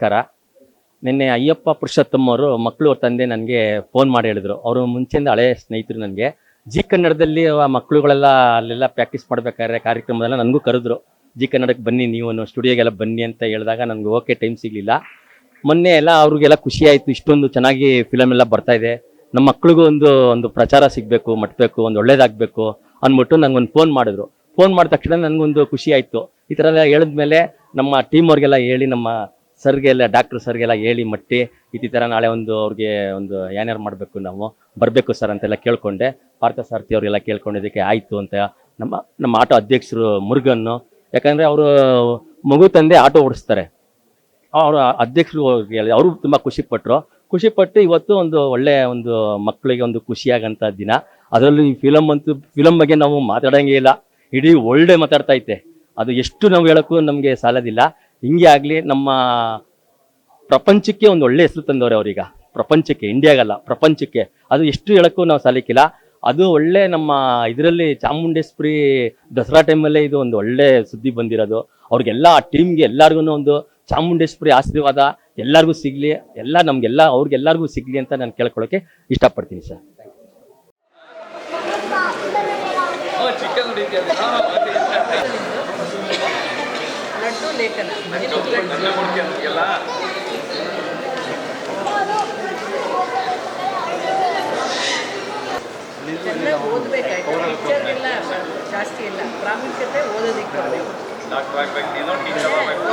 ನಮಸ್ಕಾರ. ನಿನ್ನೆ ಅಯ್ಯಪ್ಪ ಪುರುಷೋತ್ತಮ್ ಅವರು ಮಕ್ಕಳು ಅವ್ರ ತಂದೆ ನನಗೆ ಫೋನ್ ಮಾಡಿ ಹೇಳಿದ್ರು. ಅವರು ಮುಂಚೆಯಿಂದ ಹಳೆಯ ಸ್ನೇಹಿತರು ನನಗೆ. ಜಿ ಕನ್ನಡದಲ್ಲಿ ಆ ಮಕ್ಕಳುಗಳೆಲ್ಲ ಅಲ್ಲೆಲ್ಲ ಪ್ರಾಕ್ಟೀಸ್ ಮಾಡಬೇಕಾದ್ರೆ ಕಾರ್ಯಕ್ರಮದಲ್ಲ ನನಗೂ ಕರೆದ್ರು. ಜಿ ಕನ್ನಡಕ್ಕೆ ಬನ್ನಿ ನೀವು ಸ್ಟುಡಿಯೋಗೆಲ್ಲ ಬನ್ನಿ ಅಂತ ಹೇಳಿದಾಗ ನನಗೆ ಓಕೆ ಟೈಮ್ ಸಿಗಲಿಲ್ಲ. ಮೊನ್ನೆ ಎಲ್ಲ ಅವ್ರಿಗೆಲ್ಲ ಖುಷಿ ಆಯಿತು. ಇಷ್ಟೊಂದು ಚೆನ್ನಾಗಿ ಫಿಲಮ್ ಎಲ್ಲ ಬರ್ತಾ ಇದೆ. ನಮ್ಮ ಮಕ್ಳಿಗೂ ಒಂದು ಒಂದು ಪ್ರಚಾರ ಸಿಗಬೇಕು, ಮಟ್ಬೇಕು, ಒಂದು ಒಳ್ಳೇದಾಗಬೇಕು ಅಂದ್ಬಿಟ್ಟು ನಂಗೊಂದು ಫೋನ್ ಮಾಡಿದ್ರು. ಫೋನ್ ಮಾಡಿದ ತಕ್ಷಣ ನನಗೊಂದು ಖುಷಿ ಆಯಿತು. ಈ ಥರ ಎಲ್ಲ ಹೇಳಿದ್ಮೇಲೆ ನಮ್ಮ ಟೀಮ್ ಅವ್ರಿಗೆಲ್ಲ ಹೇಳಿ ನಮ್ಮ ಸರ್ಗೆಲ್ಲ ಡಾಕ್ಟ್ರ್ ಸರ್ಗೆಲ್ಲ ಹೇಳಿ ಮಟ್ಟಿ ಈ ಥರ ನಾಳೆ ಒಂದು ಅವ್ರಿಗೆ ಒಂದು ಏನಾರು ಮಾಡಬೇಕು ನಾವು, ಬರಬೇಕು ಸರ್ ಅಂತೆಲ್ಲ ಕೇಳ್ಕೊಂಡೆ. ಪಾರ್ಥ ಸಾರಥಿ ಅವರೆಲ್ಲ ಕೇಳ್ಕೊಂಡಿದ್ದಕ್ಕೆ ಆಯಿತು ಅಂತ ನಮ್ಮ ನಮ್ಮ ಆಟೋ ಅಧ್ಯಕ್ಷರು ಮುರುಗನ್ನು. ಯಾಕಂದರೆ ಅವರು ಮಗು ತಂದೆ ಆಟೋ ಓಡಿಸ್ತಾರೆ. ಅವರು ಅಧ್ಯಕ್ಷರು ಅವರು ತುಂಬ ಖುಷಿ ಖುಷಿಪಟ್ಟು ಖುಷಿ ಪಟ್ಟು ಇವತ್ತು ಒಂದು ಒಳ್ಳೆ ಒಂದು ಮಕ್ಕಳಿಗೆ ಒಂದು ಖುಷಿಯಾಗಂಥ ದಿನ. ಅದರಲ್ಲೂ ಈ ಫಿಲಮ್ ಅಂತೂ ಫಿಲಮ್ ಬಗ್ಗೆ ನಾವು ಮಾತಾಡೋಂಗೇ ಇಲ್ಲ. ಇಡೀ ಒಳ್ಳೆ ಮಾತಾಡ್ತಾ ಐತೆ. ಅದು ಎಷ್ಟು ನಾವು ಹೇಳೋಕ್ಕೂ ನಮಗೆ ಸಾಲದಿಲ್ಲ. ಹಿಂಗೆ ಆಗಲಿ ನಮ್ಮ ಪ್ರಪಂಚಕ್ಕೆ ಒಂದು ಒಳ್ಳೆ ಹೆಸರು ತಂದವ್ರೆ ಅವ್ರೀಗ. ಪ್ರಪಂಚಕ್ಕೆ, ಇಂಡಿಯಾಗಲ್ಲ, ಪ್ರಪಂಚಕ್ಕೆ. ಅದು ಎಷ್ಟು ಹೇಳೋಕ್ಕೂ ನಾವು ಸಾಲಿಕ್ಕಿಲ್ಲ. ಅದು ಒಳ್ಳೆ ನಮ್ಮ ಇದರಲ್ಲಿ ಚಾಮುಂಡೇಶ್ವರಿ ದಸರಾ ಟೈಮಲ್ಲೇ ಇದು ಒಂದು ಒಳ್ಳೆ ಸುದ್ದಿ ಬಂದಿರೋದು. ಅವ್ರಿಗೆಲ್ಲ, ಆ ಟೀಮ್ಗೆ ಎಲ್ಲರಿಗೂ ಒಂದು ಚಾಮುಂಡೇಶ್ವರಿ ಆಶೀರ್ವಾದ ಎಲ್ಲರಿಗೂ ಸಿಗಲಿ, ಎಲ್ಲ ನಮಗೆಲ್ಲ, ಅವ್ರಿಗೆಲ್ಲರಿಗೂ ಸಿಗಲಿ ಅಂತ ನಾನು ಕೇಳ್ಕೊಳ್ಳೋಕೆ ಇಷ್ಟಪಡ್ತೀನಿ ಸರ್. ಲೇಖನ. ಓದಬೇಕಾಯ್ತು. ಪಿಕ್ಚರ್ಗೆಲ್ಲ ಜಾಸ್ತಿ ಇಲ್ಲ. ಪ್ರಾಮುಖ್ಯತೆ ಓದೋದಿಕ್ಕೆ ಡಾಕ್ಟರ್ ಆಗಬೇಕು ನೀನು ಟೀಚರ್ ಆಗ್ಬೇಕು.